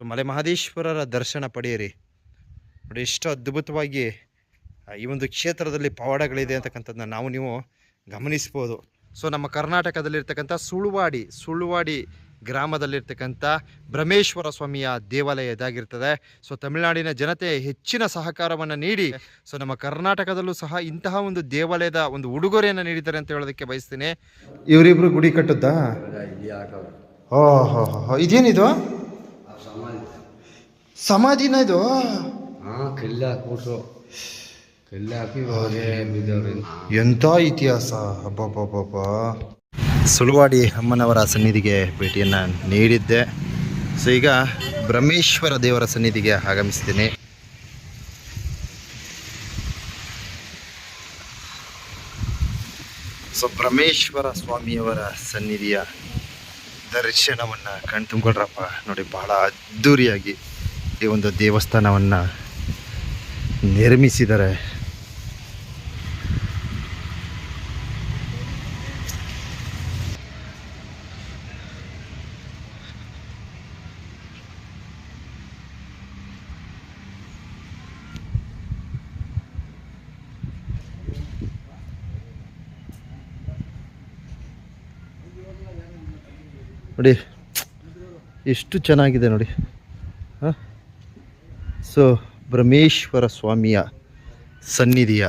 ಮಲೆ ಮಹದೇಶ್ವರರ ದರ್ಶನ ಪಡೆಯಿರಿ. ನೋಡಿ ಎಷ್ಟು ಅದ್ಭುತವಾಗಿ ಈ ಒಂದು ಕ್ಷೇತ್ರದಲ್ಲಿ ಪವಾಡಗಳಿದೆ ಅಂತಕ್ಕಂಥದ್ದನ್ನ ನಾವು ನೀವು ಗಮನಿಸ್ಬೋದು. ಸೊ ನಮ್ಮ ಕರ್ನಾಟಕದಲ್ಲಿರ್ತಕ್ಕಂಥ ಸುಳ್ವಾಡಿ ಸುಳ್ವಾಡಿ ಗ್ರಾಮದಲ್ಲಿರ್ತಕ್ಕಂಥ ಬ್ರಹ್ಮೇಶ್ವರ ಸ್ವಾಮಿಯ ದೇವಾಲಯ ಇದಾಗಿರ್ತದೆ ಸೊ ತಮಿಳುನಾಡಿನ ಜನತೆ ಹೆಚ್ಚಿನ ಸಹಕಾರವನ್ನು ನೀಡಿ ಸೊ ನಮ್ಮ ಕರ್ನಾಟಕದಲ್ಲೂ ಸಹ ಇಂತಹ ಒಂದು ದೇವಾಲಯದ ಒಂದು ಉಡುಗೊರೆಯನ್ನು ನೀಡಿದ್ದಾರೆ ಅಂತ ಹೇಳೋದಕ್ಕೆ ಬಯಸ್ತೀನಿ. ಇವರಿಬ್ರು ಗುಡಿ ಕಟ್ಟುತ್ತಾ? ಓ ಹೋ ಹೋ ಇದೇನಿದು? ಸಮಾಧಿನ ಇದು ಹಾ ಕಲ್ಲ ಹಾಕ್ಬಿಟ್ರು. ಕಲ್ಲ ಹಾಕಿ ಹೋಗಿ ಬಿದ್ದವ್ರಿ. ಎಂಥ ಇತಿಹಾಸ? ಅಬ್ಬಬ್ಬಬ್ಬ ಸುಳ್ವಾಡಿ ಅಮ್ಮನವರ ಸನ್ನಿಧಿಗೆ ಭೇಟಿಯನ್ನು ನೀಡಿದ್ದೆ. ಸೊ ಈಗ ಬ್ರಹ್ಮೇಶ್ವರ ದೇವರ ಸನ್ನಿಧಿಗೆ ಆಗಮಿಸ್ತೀನಿ. ಸೊ ಬ್ರಹ್ಮೇಶ್ವರ ಸ್ವಾಮಿಯವರ ಸನ್ನಿಧಿಯ ದರ್ಶನವನ್ನು ಕಣ್ತುಂಬಿಕೊಂಡ್ರಪ್ಪ ನೋಡಿ ಬಹಳ ಅದ್ಧೂರಿಯಾಗಿ ಈ ಒಂದು ದೇವಸ್ಥಾನವನ್ನು ನಿರ್ಮಿಸಿದರೆ ನೋಡಿ ಎಷ್ಟು ಚೆನ್ನಾಗಿದೆ ನೋಡಿ. ಸೊ ಬ್ರಹ್ಮೇಶ್ವರ ಸ್ವಾಮಿಯ ಸನ್ನಿಧಿಯ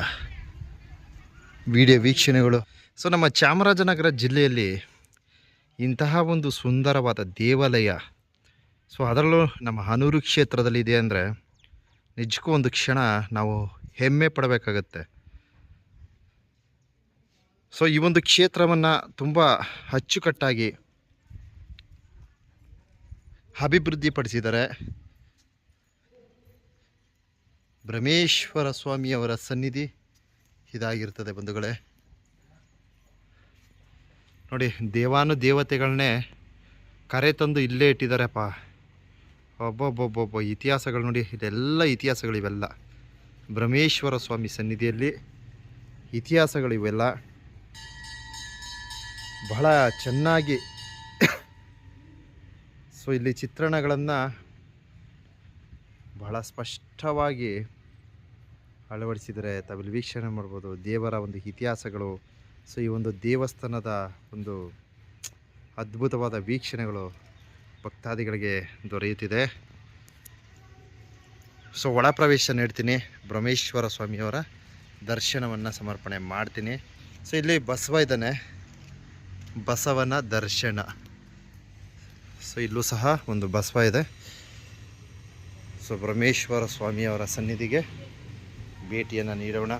ವಿಡಿಯೋ ವೀಕ್ಷಣೆಗಳು. ಸೊ ನಮ್ಮ ಚಾಮರಾಜನಗರ ಜಿಲ್ಲೆಯಲ್ಲಿ ಇಂತಹ ಒಂದು ಸುಂದರವಾದ ದೇವಾಲಯ, ಸೊ ಅದರಲ್ಲೂ ನಮ್ಮ ಹನೂರು ಕ್ಷೇತ್ರದಲ್ಲಿ ಇದೆ ಅಂದರೆ ನಿಜಕ್ಕೂ ಒಂದು ಕ್ಷಣ ನಾವು ಹೆಮ್ಮೆ ಪಡಬೇಕಾಗತ್ತೆ. ಸೊ ಈ ಒಂದು ಕ್ಷೇತ್ರವನ್ನು ತುಂಬ ಅಚ್ಚುಕಟ್ಟಾಗಿ ಅಭಿವೃದ್ಧಿಪಡಿಸಿದ್ದಾರೆ. ಬ್ರಹ್ಮೇಶ್ವರ ಸ್ವಾಮಿಯವರ ಸನ್ನಿಧಿ ಇದಾಗಿರ್ತದೆ ಬಂಧುಗಳೇ. ನೋಡಿ, ದೇವಾನು ದೇವತೆಗಳನ್ನೇ ಕರೆ ತಂದು ಇಲ್ಲೇ ಇಟ್ಟಿದ್ದಾರೆಪ್ಪ ಒಬ್ಬೊಬ್ಬೊಬ್ಬೊಬ್ಬ ಇತಿಹಾಸಗಳು ನೋಡಿ, ಇದೆಲ್ಲ ಇತಿಹಾಸಗಳು ಇವೆಲ್ಲ. ಬ್ರಹ್ಮೇಶ್ವರ ಸ್ವಾಮಿ ಸನ್ನಿಧಿಯಲ್ಲಿ ಇತಿಹಾಸಗಳು ಇವೆಲ್ಲ. ಬಹಳ ಚೆನ್ನಾಗಿ ಸೊ, ಇಲ್ಲಿ ಚಿತ್ರಣಗಳನ್ನು ಬಹಳ ಸ್ಪಷ್ಟವಾಗಿ ಅಳವಡಿಸಿದರೆ ತಾವಿಲ್ಲಿ ವೀಕ್ಷಣೆ ಮಾಡ್ಬೋದು. ದೇವರ ಒಂದು ಇತಿಹಾಸಗಳು, ಸೊ ಈ ಒಂದು ದೇವಸ್ಥಾನದ ಒಂದು ಅದ್ಭುತವಾದ ವೀಕ್ಷಣೆಗಳು ಭಕ್ತಾದಿಗಳಿಗೆ ದೊರೆಯುತ್ತಿದೆ. ಸೊ ಒಳ ಪ್ರವೇಶ ನೀಡ್ತೀನಿ. ಬ್ರಹ್ಮೇಶ್ವರ ಸ್ವಾಮಿಯವರ ದರ್ಶನವನ್ನು ಸಮರ್ಪಣೆ ಮಾಡ್ತೀನಿ. ಸೊ ಇಲ್ಲಿ ಬಸವ ಇದ್ದಾನೆ. ಬಸವನ ದರ್ಶನ. ಸೊ ಇಲ್ಲೂ ಸಹ ಒಂದು ಬಸವ ಇದೆ. ಸೊ ಬ್ರಹ್ಮೇಶ್ವರ ಸ್ವಾಮಿಯವರ ಸನ್ನಿಧಿಗೆ ಭೇಟಿಯನ್ನು ನೀಡೋಣ.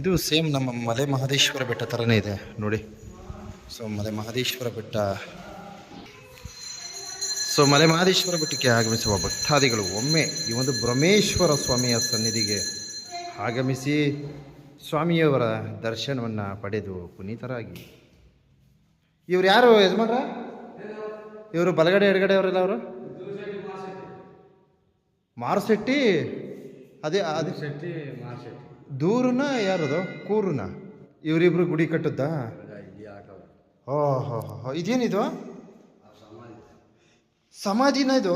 ಇದು ಸೇಮ್ ನಮ್ಮ ಮಲೆ ಮಹದೇಶ್ವರ ಬೆಟ್ಟ ಥರನೇ ಇದೆ, ನೋಡಿ. ಸೊ ಮಲೆ ಮಹದೇಶ್ವರ ಬೆಟ್ಟ. ಸೊ ಮಲೆ ಮಹದೇಶ್ವರ ಬೆಟ್ಟಕ್ಕೆ ಆಗಮಿಸುವ ಭಕ್ತಾದಿಗಳು ಒಮ್ಮೆ ಈ ಒಂದು ಬ್ರಹ್ಮೇಶ್ವರ ಸ್ವಾಮಿಯ ಸನ್ನಿಧಿಗೆ ಆಗಮಿಸಿ ಸ್ವಾಮಿಯವರ ದರ್ಶನವನ್ನು ಪಡೆದು ಪುನೀತರಾಗಿ. ಇವ್ರು ಯಾರು ಯಜಮಾನ್ರ? ಇವರು ಬಲಗಡೆ ಎಡಗಡೆ ಅವರೆಲ್ಲ ಅವರು? ಮಾರುಶೆಟ್ಟಿ ಅದೇ ಅದೇ. ಶೆಟ್ಟಿ ಮಾರ್ಶೆಟ್ಟಿ ದೂರನ ಯಾರದು? ಕೂರುನ. ಇವರಿಬ್ರು ಗುಡಿ ಹಾಕವ್ರು ಓ ಹೋ ಹೋ. ಇದೇನಿದು? ಸಮಾಧಿನ ಇದು?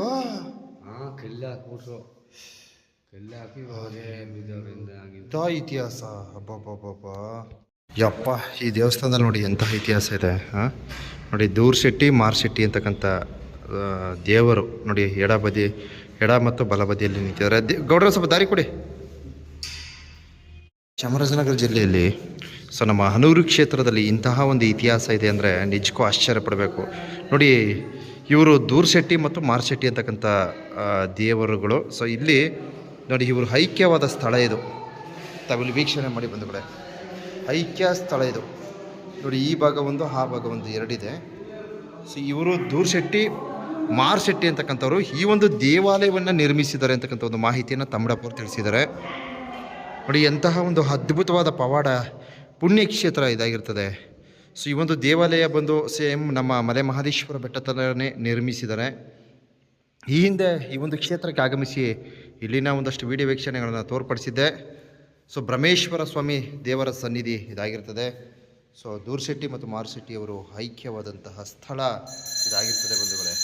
ಕಲ್ಲು ಹಾಕ್ಬಿಟ್ರು. ಕಲ್ಲು ಹಾಕಿ ಇತಿಹಾಸ. ಅಬ್ಬಬ್ಬಬ್ಬ ಯಪ್ಪ ಈ ದೇವಸ್ಥಾನದಲ್ಲಿ ನೋಡಿ ಎಂತಹ ಇತಿಹಾಸ ಇದೆ ನೋಡಿ ದೂರ್ ಶೆಟ್ಟಿ ಮಾರ್ ಶೆಟ್ಟಿ ಅಂತಕ್ಕಂಥ ದೇವರು ನೋಡಿ ಎಡ ಬದಿ ಎಡ ಮತ್ತು ಬಲ ಬದಿಯಲ್ಲಿ ನಿಂತಿದ್ದಾರೆ. ದೇ ಗೌಡ್ರ ಸ್ವಲ್ಪ ದಾರಿ ಕೊಡಿ. ಚಾಮರಾಜನಗರ ಜಿಲ್ಲೆಯಲ್ಲಿ ಸೊ ನಮ್ಮ ಹನೂರು ಕ್ಷೇತ್ರದಲ್ಲಿ ಇಂತಹ ಒಂದು ಇತಿಹಾಸ ಇದೆ ಅಂದರೆ ನಿಜಕ್ಕೂ ಆಶ್ಚರ್ಯ ಪಡಬೇಕು. ನೋಡಿ ಇವರು ದೂರ್ಶೆಟ್ಟಿ ಮತ್ತು ಮಾರ್ಶೆಟ್ಟಿ ಅಂತಕ್ಕಂಥ ಆ, ದೇವರುಗಳು. ಸೊ ಇಲ್ಲಿ ನೋಡಿ ಇವರು ಐಕ್ಯವಾದ ಸ್ಥಳ ಇದು. ತಾವಿಲ್ಲಿ ವೀಕ್ಷಣೆ ಮಾಡಿ ಬಂಧುಗಳೇ. ಐಕ್ಯ ಸ್ಥಳ ಇದು. ನೋಡಿ, ಈ ಭಾಗ ಒಂದು ಆ ಭಾಗ ಒಂದು ಎರಡಿದೆ. ಸೊ ಇವರು ದೂರ್ಶೆಟ್ಟಿ, ಮಾರ್ಶೆಟ್ಟಿ ಅಂತಕ್ಕಂಥವ್ರು, ಈ ಒಂದು ದೇವಾಲಯವನ್ನು ನಿರ್ಮಿಸಿದ್ದಾರೆ ಅಂತಕ್ಕಂಥ ಒಂದು ಮಾಹಿತಿಯನ್ನು ತಮ್ಮಡಪ್ಪರು ತಿಳಿಸಿದ್ದಾರೆ. ನೋಡಿ, ಎಂತಹ ಒಂದು ಅದ್ಭುತವಾದ ಪವಾಡ, ಪುಣ್ಯಕ್ಷೇತ್ರ ಇದಾಗಿರ್ತದೆ. ಸೊ ಈ ಒಂದು ದೇವಾಲಯ ಬಂದು ಸೇಮ್ ನಮ್ಮ ಮಲೆ ಮಹದೇಶ್ವರ ಬೆಟ್ಟ ಥರನೇ ನಿರ್ಮಿಸಿದ್ದಾರೆ. ಈ ಹಿಂದೆ ಈ ಒಂದು ಕ್ಷೇತ್ರಕ್ಕೆ ಆಗಮಿಸಿ ಇಲ್ಲಿನ ಒಂದಷ್ಟು ವಿಡಿಯೋ ವೀಕ್ಷಣೆಗಳನ್ನು ತೋರ್ಪಡಿಸಿದ್ದೆ. ಸೊ ಬ್ರಹ್ಮೇಶ್ವರ ಸ್ವಾಮಿ ದೇವರ ಸನ್ನಿಧಿ ಇದಾಗಿರ್ತದೆ. ಸೊ ದೂರ್ಶೆಟ್ಟಿ ಮತ್ತು ಮಾರುಶೆಟ್ಟಿ ಅವರು ಐಕ್ಯವಾದಂತಹ ಸ್ಥಳ ಇದಾಗಿರ್ತದೆ ಬಂಧುಗಳೇ.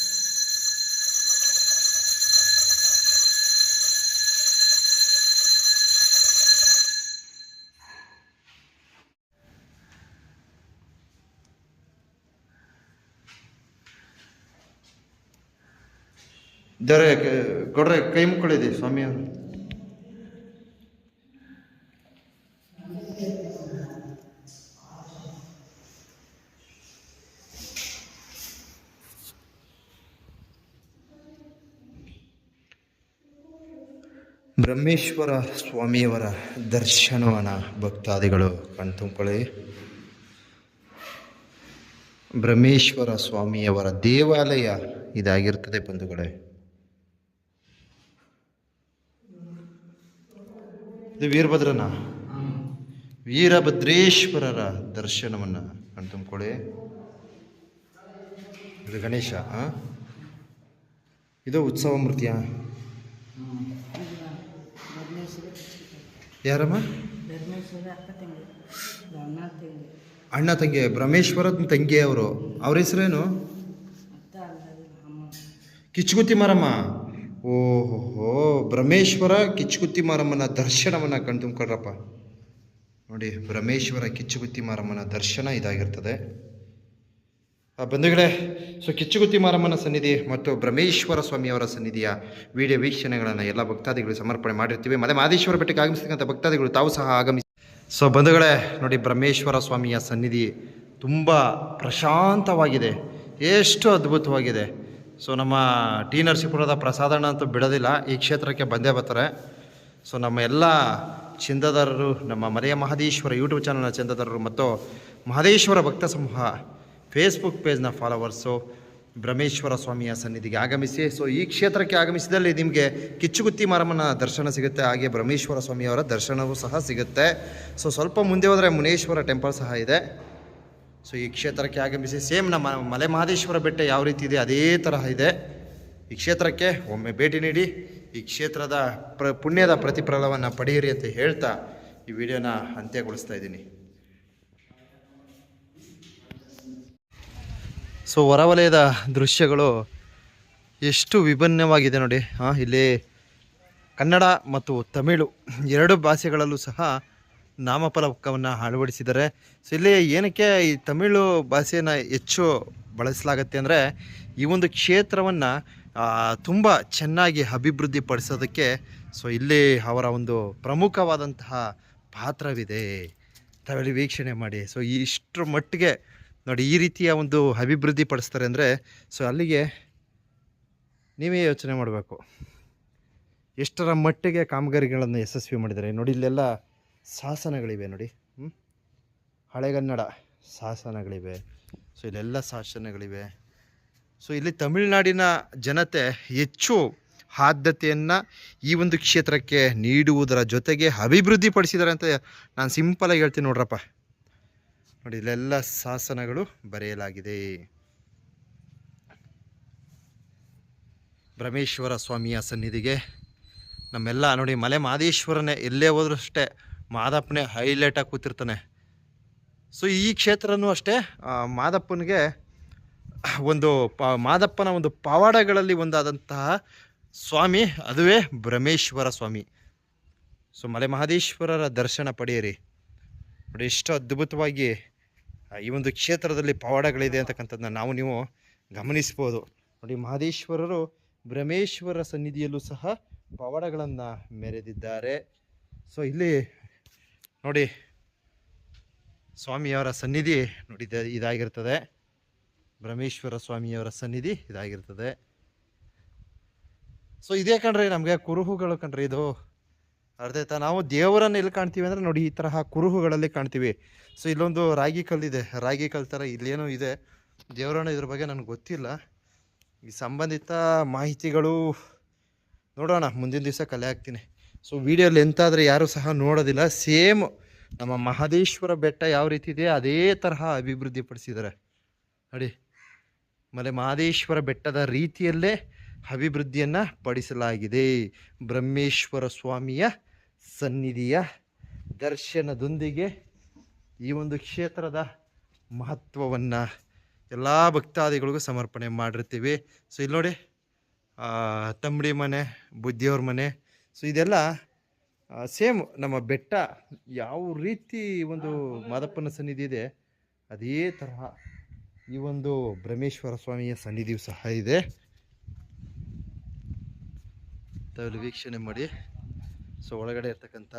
ದೇವರೇ ಕೊಡ್ರೆ ಕೈ ಮುಕ್ಕೊಳ್ಳಿದೆ ಸ್ವಾಮಿಯವರು. ಬ್ರಹ್ಮೇಶ್ವರ ಸ್ವಾಮಿಯವರ ದರ್ಶನವನ ಭಕ್ತಾದಿಗಳು ಕಣ್ತುಂಬಕೊಳ್ಳಿ. ಬ್ರಹ್ಮೇಶ್ವರ ಸ್ವಾಮಿಯವರ ದೇವಾಲಯ ಇದಾಗಿರ್ತದೆ ಬಂಧುಗಳೇ. ಇದು ವೀರಭದ್ರನ, ವೀರಭದ್ರೇಶ್ವರರ ದರ್ಶನವನ್ನು ಕಣ್ತುಂಬ್ಕೊಳ್ಳಿ. ಇದು ಗಣೇಶ? ಇದು ಉತ್ಸವ ಮೂರ್ತಿಯ? ಯಾರಮ್ಮ? ಅಣ್ಣ ತಂಗಿ. ಅಣ್ಣ ತಂಗಿ ಬ್ರಹ್ಮೇಶ್ವರ ತಂಗಿ ಅವರು. ಅವ್ರ ಹೆಸರೇನು ಕಿಚ್ಕುತ್ತಿ ಕಿಚ್ಚುಗುತ್ತಿ ಮಾರಮ್ಮ. ಓಹೋ ಬ್ರಹ್ಮೇಶ್ವರ ಕಿಚ್ಚುಗುತ್ತಿ ಮಾರಮ್ಮನ ದರ್ಶನವನ್ನು ಕಣ್ತುಂಬ್ಕೊಳ್ರಪ್ಪ ನೋಡಿ ಬ್ರಹ್ಮೇಶ್ವರ ಕಿಚ್ಚುಗುತ್ತಿ ಮಾರಮ್ಮನ ದರ್ಶನ ಇದಾಗಿರ್ತದೆ. ಬಂಧುಗಳೇ, ಸೊ ಕಿಚ್ಚುಗುತ್ತಿ ಮಾರಮ್ಮನ ಸನ್ನಿಧಿ ಮತ್ತು ಬ್ರಹ್ಮೇಶ್ವರ ಸ್ವಾಮಿಯವರ ಸನ್ನಿಧಿಯ ವಿಡಿಯೋ ವೀಕ್ಷಣೆಗಳನ್ನು ಎಲ್ಲ ಭಕ್ತಾದಿಗಳು ಸಮರ್ಪಣೆ ಮಾಡಿರ್ತೀವಿ. ಮತ್ತೆ ಮಾದೇಶ್ವರ ಬೆಟ್ಟಕ್ಕೆ ಆಗಮಿಸ್ತಕ್ಕಂಥ ಭಕ್ತಾದಿಗಳು ತಾವು ಸಹ ಆಗಮಿಸಿ ಸೊ ಬಂಧುಗಳೇ, ನೋಡಿ ಬ್ರಹ್ಮೇಶ್ವರ ಸ್ವಾಮಿಯ ಸನ್ನಿಧಿ ತುಂಬ ಪ್ರಶಾಂತವಾಗಿದೆ. ಎಷ್ಟು ಅದ್ಭುತವಾಗಿದೆ. ಸೊ ನಮ್ಮ ಟಿ ನರಸೀಪುರದ ಪ್ರಸಾದಣ್ಣ ಅಂತೂ ಬಿಡೋದಿಲ್ಲ, ಈ ಕ್ಷೇತ್ರಕ್ಕೆ ಬಂದೇ ಬರ್ತಾರೆ. ಸೊ ನಮ್ಮ ಎಲ್ಲ ಚಂದದಾರರು ನಮ್ಮ ಮರೆಯ ಮಹದೇಶ್ವರ ಯೂಟ್ಯೂಬ್ ಚಾನಲ್ನ ಚಂದದಾರರು ಮತ್ತು ಮಹದೇಶ್ವರ ಭಕ್ತ ಸಮೂಹ ಫೇಸ್ಬುಕ್ ಪೇಜ್ನ ಫಾಲೋವರ್ಸು ಬ್ರಹ್ಮೇಶ್ವರ ಸ್ವಾಮಿಯ ಸನ್ನಿಧಿಗೆ ಆಗಮಿಸಿ. ಸೊ ಈ ಕ್ಷೇತ್ರಕ್ಕೆ ಆಗಮಿಸಿದಲ್ಲಿ ನಿಮಗೆ ಕಿಚ್ಚುಗುತ್ತಿ ಮಾರಮ್ಮನ ದರ್ಶನ ಸಿಗುತ್ತೆ, ಹಾಗೆ ಬ್ರಹ್ಮೇಶ್ವರ ಸ್ವಾಮಿಯವರ ದರ್ಶನವೂ ಸಹ ಸಿಗುತ್ತೆ. ಸೊ ಸ್ವಲ್ಪ ಮುಂದೆ ಹೋದರೆ ಮುನೇಶ್ವರ ಟೆಂಪಲ್ ಸಹ ಇದೆ. ಸೊ ಈ ಕ್ಷೇತ್ರಕ್ಕೆ ಆಗಮಿಸಿ. ಸೇಮ್ ನಮ್ಮ ಮಲೆ ಮಹದೇಶ್ವರ ಬೆಟ್ಟ ಯಾವ ರೀತಿ ಇದೆ, ಅದೇ ತರಹ ಇದೆ. ಈ ಕ್ಷೇತ್ರಕ್ಕೆ ಒಮ್ಮೆ ಭೇಟಿ ನೀಡಿ, ಈ ಕ್ಷೇತ್ರದ ಪ್ರ, ಪುಣ್ಯದ ಪ್ರತಿಫಲವನ್ನು ಪಡೆಯಿರಿ ಅಂತ ಹೇಳ್ತಾ ಈ ವಿಡಿಯೋನ ಅಂತ್ಯಗೊಳಿಸ್ತಾ ಇದ್ದೀನಿ. ಸೊ ಹೊರವಲಯದ ದೃಶ್ಯಗಳು ಎಷ್ಟು ವಿಭಿನ್ನವಾಗಿದೆ ನೋಡಿ. ಹಾಂ ಇಲ್ಲಿ ಕನ್ನಡ ಮತ್ತು ತಮಿಳು ಎರಡು ಭಾಷೆಗಳಲ್ಲೂ ಸಹ ನಾಮಫಲಕವನ್ನು ಅಳವಡಿಸಿದ್ದಾರೆ. ಸೊ ಇಲ್ಲಿ ಏನಕ್ಕೆ ಈ ತಮಿಳು ಭಾಷೆಯನ್ನು ಹೆಚ್ಚು ಬಳಸಲಾಗತ್ತೆ ಅಂದರೆ ಈ ಒಂದು ಕ್ಷೇತ್ರವನ್ನು ತುಂಬ ಚೆನ್ನಾಗಿ ಅಭಿವೃದ್ಧಿ ಪಡಿಸೋದಕ್ಕೆ ಸೊ ಇಲ್ಲಿ ಅವರ ಒಂದು ಪ್ರಮುಖವಾದಂತಹ ಪಾತ್ರವಿದೆ. ತಮಿಳು ವೀಕ್ಷಣೆ ಮಾಡಿ. ಸೊ ಇಷ್ಟರ ಮಟ್ಟಿಗೆ ನೋಡಿ, ಈ ರೀತಿಯ ಒಂದು ಅಭಿವೃದ್ಧಿ ಪಡಿಸ್ತಾರೆ ಅಂದರೆ, ಸೊ ಅಲ್ಲಿಗೆ ನೀವೇ ಯೋಚನೆ ಮಾಡಬೇಕು. ಎಷ್ಟರ ಮಟ್ಟಿಗೆ ಕಾಮಗಾರಿಗಳನ್ನು ಯಶಸ್ವಿ ಮಾಡಿದ್ದಾರೆ ನೋಡಿ, ಇಲ್ಲೆಲ್ಲ ಶಾಸನಗಳಿವೆ ನೋಡಿ. ಹ್ಞೂ ಹಳೆಗನ್ನಡ ಶಾಸನಗಳಿವೆ. ಸೊ, ಇಲ್ಲೆಲ್ಲ ಶಾಸನಗಳಿವೆ. ಸೊ, ಇಲ್ಲಿ ತಮಿಳುನಾಡಿನ ಜನತೆ ಹೆಚ್ಚು ಆದ್ಯತೆಯನ್ನು ಈ ಒಂದು ಕ್ಷೇತ್ರಕ್ಕೆ ನೀಡುವುದರ ಜೊತೆಗೆ ಅಭಿವೃದ್ಧಿ ಪಡಿಸಿದ್ದಾರೆ ಅಂತ ನಾನು ಸಿಂಪಲಾಗಿ ಹೇಳ್ತೀನಿ ನೋಡ್ರಪ್ಪ. ನೋಡಿ, ಇಲ್ಲೆಲ್ಲ ಶಾಸನಗಳು ಬರೆಯಲಾಗಿದೆ. ಬ್ರಹ್ಮೇಶ್ವರ ಸ್ವಾಮಿಯ ಸನ್ನಿಧಿಗೆ ನಮ್ಮೆಲ್ಲ ನೋಡಿ, ಮಲೆ ಮಾದೇಶ್ವರನೇ ಎಲ್ಲೇ ಹೋದ್ರೂ ಅಷ್ಟೇ ಮಾದಪ್ಪನೇ ಹೈಲೈಟಾಗಿ ಕೂತಿರ್ತಾನೆ. ಸೊ ಈ ಕ್ಷೇತ್ರನೂ ಅಷ್ಟೇ ಮಾದಪ್ಪನಿಗೆ ಒಂದು ಪ, ಮಾದಪ್ಪನ ಒಂದು ಪವಾಡಗಳಲ್ಲಿ ಒಂದಾದಂತಹ ಸ್ವಾಮಿ, ಅದುವೇ ಬ್ರಹ್ಮೇಶ್ವರ ಸ್ವಾಮಿ. ಸೊ ಮಲೆ ಮಹದೇಶ್ವರರ ದರ್ಶನ ಪಡೆಯಿರಿ. ನೋಡಿ, ಎಷ್ಟು ಅದ್ಭುತವಾಗಿ ಈ ಒಂದು ಕ್ಷೇತ್ರದಲ್ಲಿ ಪವಾಡಗಳಿದೆ ಅಂತಕ್ಕಂಥದ್ದನ್ನ ನಾವು ನೀವು ಗಮನಿಸ್ಬೋದು. ನೋಡಿ, ಮಹದೇಶ್ವರರು ಬ್ರಹ್ಮೇಶ್ವರ ಸನ್ನಿಧಿಯಲ್ಲೂ ಸಹ ಪವಾಡಗಳನ್ನು ಮೆರೆದಿದ್ದಾರೆ. ಸೊ ಇಲ್ಲಿ ನೋಡಿ, ಸ್ವಾಮಿಯವರ ಸನ್ನಿಧಿ ನೋಡಿ ಇದ- ಇದಾಗಿರ್ತದೆ. ಬ್ರಹ್ಮೇಶ್ವರ ಸ್ವಾಮಿಯವರ ಸನ್ನಿಧಿ ಇದಾಗಿರ್ತದೆ. ಸೊ ಇದೇ ಕಣ್ರಿ ನಮಗೆ ಕುರುಹುಗಳು ಕಣ್ರಿ ಇದು ಅರ್ಥ ಆಯ್ತಾ ನಾವು ದೇವರನ್ನ ಎಲ್ಲಿ ಕಾಣ್ತೀವಿ ಅಂದರೆ ನೋಡಿ ಈ ತರಹ ಕುರುಹುಗಳಲ್ಲಿ ಕಾಣ್ತೀವಿ. ಸೊ ಇಲ್ಲೊಂದು ರಾಗಿ ಕಲ್ಲಿದೆ ರಾಗಿ ಕಲ್ ಥರ ಇಲ್ಲೇನೋ ಇದೆ. ದೇವರನ್ನ ಇದ್ರ ಬಗ್ಗೆ ನನಗೆ ಗೊತ್ತಿಲ್ಲ. ಈ ಸಂಬಂಧಿತ ಮಾಹಿತಿಗಳು ನೋಡೋಣ. ಮುಂದಿನ ದಿವಸ ಕಲೆ ಹಾಕ್ತೀನಿ. ಸೊ ವಿಡಿಯೋ ಎಂತಾದರೆ ಯಾರು ಯಾರೂ ಸಹ ನೋಡೋದಿಲ್ಲ. ಸೇಮ್ ನಮ್ಮ ಮಹದೇಶ್ವರ ಬೆಟ್ಟ ಯಾವ ರೀತಿ ಇದೆ, ಅದೇ ತರಹ ಅಭಿವೃದ್ಧಿ ಪಡಿಸಿದ್ದಾರೆ. ನೋಡಿ, ಮಲೆ ಮಹದೇಶ್ವರ ಬೆಟ್ಟದ ರೀತಿಯಲ್ಲೇ ಅಭಿವೃದ್ಧಿಯನ್ನು ಪಡಿಸಲಾಗಿದೆ. ಬ್ರಹ್ಮೇಶ್ವರ ಸ್ವಾಮಿಯ ಸನ್ನಿಧಿಯ ದರ್ಶನದೊಂದಿಗೆ ಈ ಒಂದು ಕ್ಷೇತ್ರದ ಮಹತ್ವವನ್ನು ಎಲ್ಲ ಭಕ್ತಾದಿಗಳಿಗೂ ಸಮರ್ಪಣೆ ಮಾಡಿರ್ತೀವಿ. ಸೊ ಇಲ್ಲಿ ನೋಡಿ ತಂಬಡಿ ಮನೆ, ಬುದ್ಧಿಯವ್ರ ಮನೆ. ಸೊ ಇದೆಲ್ಲ ಸೇಮ್ ನಮ್ಮ ಬೆಟ್ಟ ಯಾವ ರೀತಿ ಒಂದು ಮಾದಪ್ಪನ ಸನ್ನಿಧಿ ಇದೆ, ಅದೇ ತರಹ ಈ ಒಂದು ಬ್ರಹ್ಮೇಶ್ವರ ಸ್ವಾಮಿಯ ಸನ್ನಿಧಿಯು ಸಹ ಇದೆ. ವೀಕ್ಷಣೆ ಮಾಡಿ. ಸೊ ಒಳಗಡೆ ಇರ್ತಕ್ಕಂಥ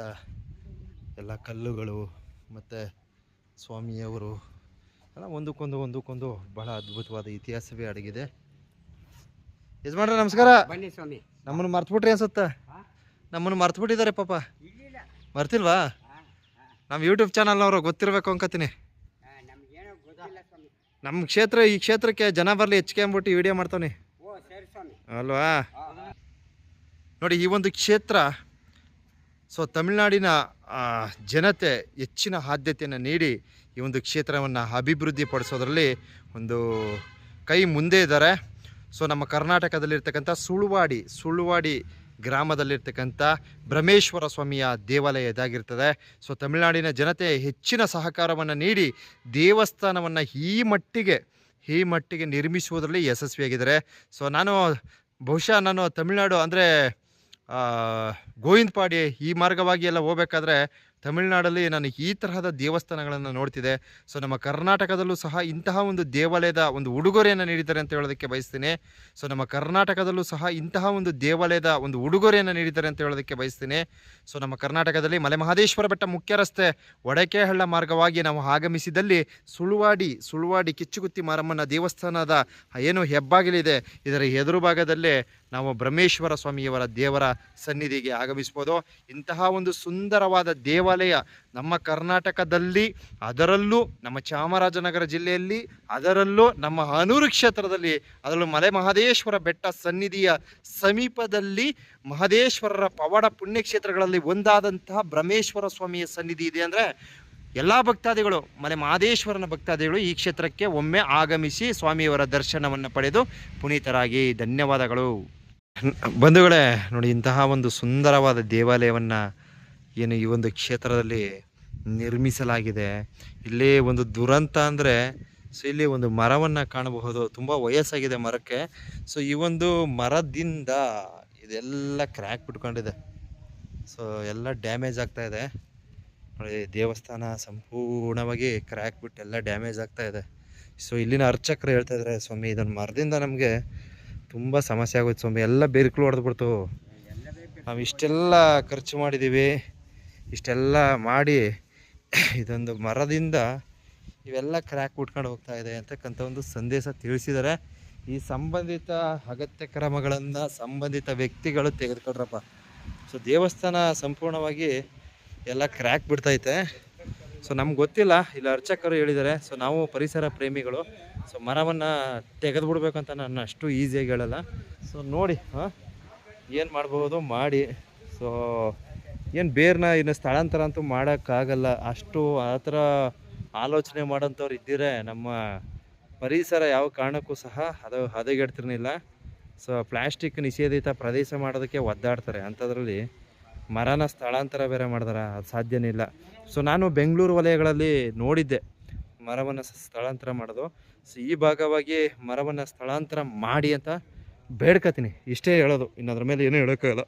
ಎಲ್ಲ ಕಲ್ಲುಗಳು ಮತ್ತು ಸ್ವಾಮಿಯವರು ಎಲ್ಲ ಒಂದಕ್ಕೊಂದು ಒಂದಕ್ಕೊಂದು ಬಹಳ ಅದ್ಭುತವಾದ ಇತಿಹಾಸವೇ ಅಡಗಿದೆ. ಯಜಮಾನ್ರ ನಮಸ್ಕಾರ. ಬನ್ನಿ ಸ್ವಾಮಿ. ನಮ್ಮನ್ನು ಮರ್ತುಬಿಟ್ರಿ ಅನ್ಸುತ್ತೆ? ನಮ್ಮನ್ನು ಮರ್ತುಬಿಟ್ಟಿದ್ದಾರೆ ಪಾಪ. ಮರ್ತಿಲ್ವಾ? ನಮ್ಮ ಯೂಟ್ಯೂಬ್ ಚಾನಲ್ನವರು ಗೊತ್ತಿರಬೇಕು ಅನ್ಕೋತೀನಿ ನಮ್ಮ ಕ್ಷೇತ್ರ ಈ ಕ್ಷೇತ್ರಕ್ಕೆ ಜನ ಬರಲಿ ಹೆಚ್ಚಿಗೆ ಅಂದ್ಬಿಟ್ಟು ವಿಡಿಯೋ ಸ್ವಾಮಿ. ಅಲ್ವಾ? ನೋಡಿ ಈ ಒಂದು ಕ್ಷೇತ್ರ ಸೊ ತಮಿಳುನಾಡಿನ ಜನತೆ ಹೆಚ್ಚಿನ ಆದ್ಯತೆಯನ್ನು ನೀಡಿ ಈ ಒಂದು ಕ್ಷೇತ್ರವನ್ನು ಅಭಿವೃದ್ಧಿಪಡಿಸೋದ್ರಲ್ಲಿ ಒಂದು ಕೈ ಮುಂದೆ ಇದ್ದಾರೆ. ಸೊ ನಮ್ಮ ಕರ್ನಾಟಕದಲ್ಲಿರ್ತಕ್ಕಂಥ ಸುಳುವಾಡಿ ಸುಳುವಾಡಿ ಗ್ರಾಮದಲ್ಲಿರ್ತಕ್ಕಂಥ ಬ್ರಹ್ಮೇಶ್ವರ ಸ್ವಾಮಿಯ ದೇವಾಲಯ ಇದಾಗಿರ್ತದೆ. ಸೊ ತಮಿಳುನಾಡಿನ ಜನತೆ ಹೆಚ್ಚಿನ ಸಹಕಾರವನ್ನು ನೀಡಿ ದೇವಸ್ಥಾನವನ್ನು ಈ ಮಟ್ಟಿಗೆ ಈ ಮಟ್ಟಿಗೆ ನಿರ್ಮಿಸುವುದರಲ್ಲಿ ಯಶಸ್ವಿಯಾಗಿದ್ದಾರೆ. ಸೊ ನಾನು ಬಹುಶಃ ನಾನು ತಮಿಳುನಾಡು ಅಂದರೆ ಗೋವಿಂದಪಾಡಿ ಈ ಮಾರ್ಗವಾಗಿ ಎಲ್ಲ ಹೋಗ್ಬೇಕಾದ್ರೆ ತಮಿಳುನಾಡಲ್ಲಿ ನಾನು ಈ ತರಹದ ದೇವಸ್ಥಾನಗಳನ್ನು ನೋಡ್ತಿದ್ದೆ. ಸೊ, ನಮ್ಮ ಕರ್ನಾಟಕದಲ್ಲೂ ಸಹ ಇಂತಹ ಒಂದು ದೇವಾಲಯದ ಒಂದು ಉಡುಗೊರೆಯನ್ನು ನೀಡಿದ್ದಾರೆ ಅಂತ ಹೇಳೋದಕ್ಕೆ ಬಯಸ್ತೀನಿ. ಸೊ, ನಮ್ಮ ಕರ್ನಾಟಕದಲ್ಲೂ ಸಹ ಇಂತಹ ಒಂದು ದೇವಾಲಯದ ಒಂದು ಉಡುಗೊರೆಯನ್ನು ನೀಡಿದ್ದಾರೆ ಅಂತ ಹೇಳೋದಕ್ಕೆ ಬಯಸ್ತೀನಿ. ಸೊ, ನಮ್ಮ ಕರ್ನಾಟಕದಲ್ಲಿ ಮಲೆ ಮಹದೇಶ್ವರ ಬೆಟ್ಟ ಮುಖ್ಯ ರಸ್ತೆ ಒಡಕೆಹಳ್ಳ ಮಾರ್ಗವಾಗಿ ನಾವು ಆಗಮಿಸಿದಲ್ಲಿ ಸುಳುವಾಡಿ ಸುಳುವಾಡಿ ಕಿಚ್ಚುಗುತ್ತಿ ಮಾರಮ್ಮನ ದೇವಸ್ಥಾನದ ಏನು ಹೆಬ್ಬಾಗಿಲಿದೆ. ಇದರ ಎದುರು ಭಾಗದಲ್ಲೇ ನಾವು ಬ್ರಹ್ಮೇಶ್ವರ ಸ್ವಾಮಿಯವರ ದೇವರ ಸನ್ನಿಧಿಗೆ ಆಗಮಿಸ್ಬೋದು. ಇಂತಹ ಒಂದು ಸುಂದರವಾದ ದೇವಾಲಯ ನಮ್ಮ ಕರ್ನಾಟಕದಲ್ಲಿ, ಅದರಲ್ಲೂ ನಮ್ಮ ಚಾಮರಾಜನಗರ ಜಿಲ್ಲೆಯಲ್ಲಿ, ಅದರಲ್ಲೂ ನಮ್ಮ ಹನೂರು ಕ್ಷೇತ್ರದಲ್ಲಿ, ಅದರಲ್ಲೂ ಮಲೆ ಮಹದೇಶ್ವರ ಬೆಟ್ಟ ಸನ್ನಿಧಿಯ ಸಮೀಪದಲ್ಲಿ ಮಹದೇಶ್ವರರ ಪವಾಡ ಪುಣ್ಯಕ್ಷೇತ್ರಗಳಲ್ಲಿ ಒಂದಾದಂತಹ ಬ್ರಹ್ಮೇಶ್ವರ ಸ್ವಾಮಿಯ ಸನ್ನಿಧಿ ಇದೆ ಅಂದರೆ ಎಲ್ಲ ಭಕ್ತಾದಿಗಳು, ಮಲೆ ಮಹದೇಶ್ವರನ ಭಕ್ತಾದಿಗಳು ಈ ಕ್ಷೇತ್ರಕ್ಕೆ ಒಮ್ಮೆ ಆಗಮಿಸಿ ಸ್ವಾಮಿಯವರ ದರ್ಶನವನ್ನು ಪಡೆದು ಪುನೀತರಾಗಿ ಧನ್ಯವಾದಗಳು. ಬಂಧುಗಳೇ, ನೋಡಿ, ಇಂತಹ ಒಂದು ಸುಂದರವಾದ ದೇವಾಲಯವನ್ನು ಏನು ಈ ಒಂದು ಕ್ಷೇತ್ರದಲ್ಲಿ ನಿರ್ಮಿಸಲಾಗಿದೆ. ಇಲ್ಲಿ ಒಂದು ದುರಂತ ಅಂದರೆ, ಸೊ, ಇಲ್ಲಿ ಒಂದು ಮರವನ್ನು ಕಾಣಬಹುದು. ತುಂಬ ವಯಸ್ಸಾಗಿದೆ ಮರಕ್ಕೆ. ಸೊ, ಈ ಒಂದು ಮರದಿಂದ ಇದೆಲ್ಲ ಕ್ರ್ಯಾಕ್ ಬಿಟ್ಕೊಂಡಿದೆ. ಸೊ, ಎಲ್ಲ ಡ್ಯಾಮೇಜ್ ಆಗ್ತಾ ಇದೆ. ನೋಡಿ, ದೇವಸ್ಥಾನ ಸಂಪೂರ್ಣವಾಗಿ ಕ್ರ್ಯಾಕ್ ಬಿಟ್ಟು ಎಲ್ಲ ಡ್ಯಾಮೇಜ್ ಆಗ್ತಾ ಇದೆ. ಸೊ, ಇಲ್ಲಿನ ಅರ್ಚಕರು ಹೇಳ್ತಾ ಇದ್ದಾರೆ, ಸ್ವಾಮಿ ಇದನ್ನು ಮರದಿಂದ ನಮಗೆ ತುಂಬ ಸಮಸ್ಯೆ ಆಗೋಯ್ತು ಸ್ವಾಮಿ. ಎಲ್ಲ ಬೇರ್ಕಲು ಹೊಡೆದ್ಬಿಡ್ತು ನಾವು ಇಷ್ಟೆಲ್ಲ ಖರ್ಚು ಮಾಡಿದ್ದೀವಿ ಇಷ್ಟೆಲ್ಲ ಮಾಡಿ ಇದೊಂದು ಮರದಿಂದ ಇವೆಲ್ಲ ಕ್ರ್ಯಾಕ್ ಉಟ್ಕೊಂಡು ಹೋಗ್ತಾ ಇದೆ ಅಂತಕ್ಕಂಥ ಒಂದು ಸಂದೇಶ ತಿಳಿಸಿದ್ದಾರೆ. ಈ ಸಂಬಂಧಿತ ಅಗತ್ಯ ಕ್ರಮಗಳನ್ನು ಸಂಬಂಧಿತ ವ್ಯಕ್ತಿಗಳು ತೆಗೆದುಕೊಂಡ್ರಪ್ಪ. ಸೊ ದೇವಸ್ಥಾನ ಸಂಪೂರ್ಣವಾಗಿ ಎಲ್ಲ ಕ್ರ್ಯಾಕ್ ಬಿಡ್ತೈತೆ. ಸೊ ನಮ್ಗೆ ಗೊತ್ತಿಲ್ಲ. ಇಲ್ಲಿ ಅರ್ಚಕರು ಹೇಳಿದ್ದಾರೆ ಸೊ ನಾವು ಪರಿಸರ ಪ್ರೇಮಿಗಳು. ಸೊ ಮರವನ್ನು ತೆಗೆದು ಬಿಡಬೇಕು ಅಂತ ನಾನು ಅಷ್ಟು ಈಸಿಯಾಗಿ ಹೇಳಲ್ಲ. ಸೊ ನೋಡಿ, ಹಾಂ, ಏನು ಮಾಡ್ಬೋದು ಮಾಡಿ. ಸೊ ಏನು ಬೇರ್ನ ಇನ್ನು ಸ್ಥಳಾಂತರ ಅಂತೂ ಮಾಡೋಕ್ಕಾಗಲ್ಲ. ಅಷ್ಟು ಆ ಥರ ಆಲೋಚನೆ ಮಾಡೋಂಥವ್ರು ಇದ್ದೀರೇ, ನಮ್ಮ ಪರಿಸರ ಯಾವ ಕಾರಣಕ್ಕೂ ಸಹ ಅದು ಹದಗೆಡ್ತಿರ್ಲಿಲ್ಲ. ಸೊ ಪ್ಲ್ಯಾಸ್ಟಿಕ್ ನಿಷೇಧಿತ ಪ್ರದೇಶ ಮಾಡೋದಕ್ಕೆ ಒದ್ದಾಡ್ತಾರೆ ಅಂಥದ್ರಲ್ಲಿ. ಮರನ ಸ್ಥಳಾಂತರ ಬೇರೆ ಮಾಡಿದಾರ, ಅದು ಸಾಧ್ಯನೇ ಇಲ್ಲ. ಸೊ ನಾನು ಬೆಂಗಳೂರು ವಲಯಗಳಲ್ಲಿ ನೋಡಿದ್ದೆ, ಮರವನ್ನು ಸ್ಥಳಾಂತರ ಮಾಡೋದು. ಸೊ ಈ ಭಾಗವಾಗಿ ಮರವನ್ನು ಸ್ಥಳಾಂತರ ಮಾಡಿ ಅಂತ ಬೇಡ್ಕತೀನಿ. ಇಷ್ಟೇ ಹೇಳೋದು. ಇನ್ನು ಅದ್ರ ಮೇಲೆ ಏನೂ ಹೇಳೋಕ್ಕಾಗಲ್ಲ.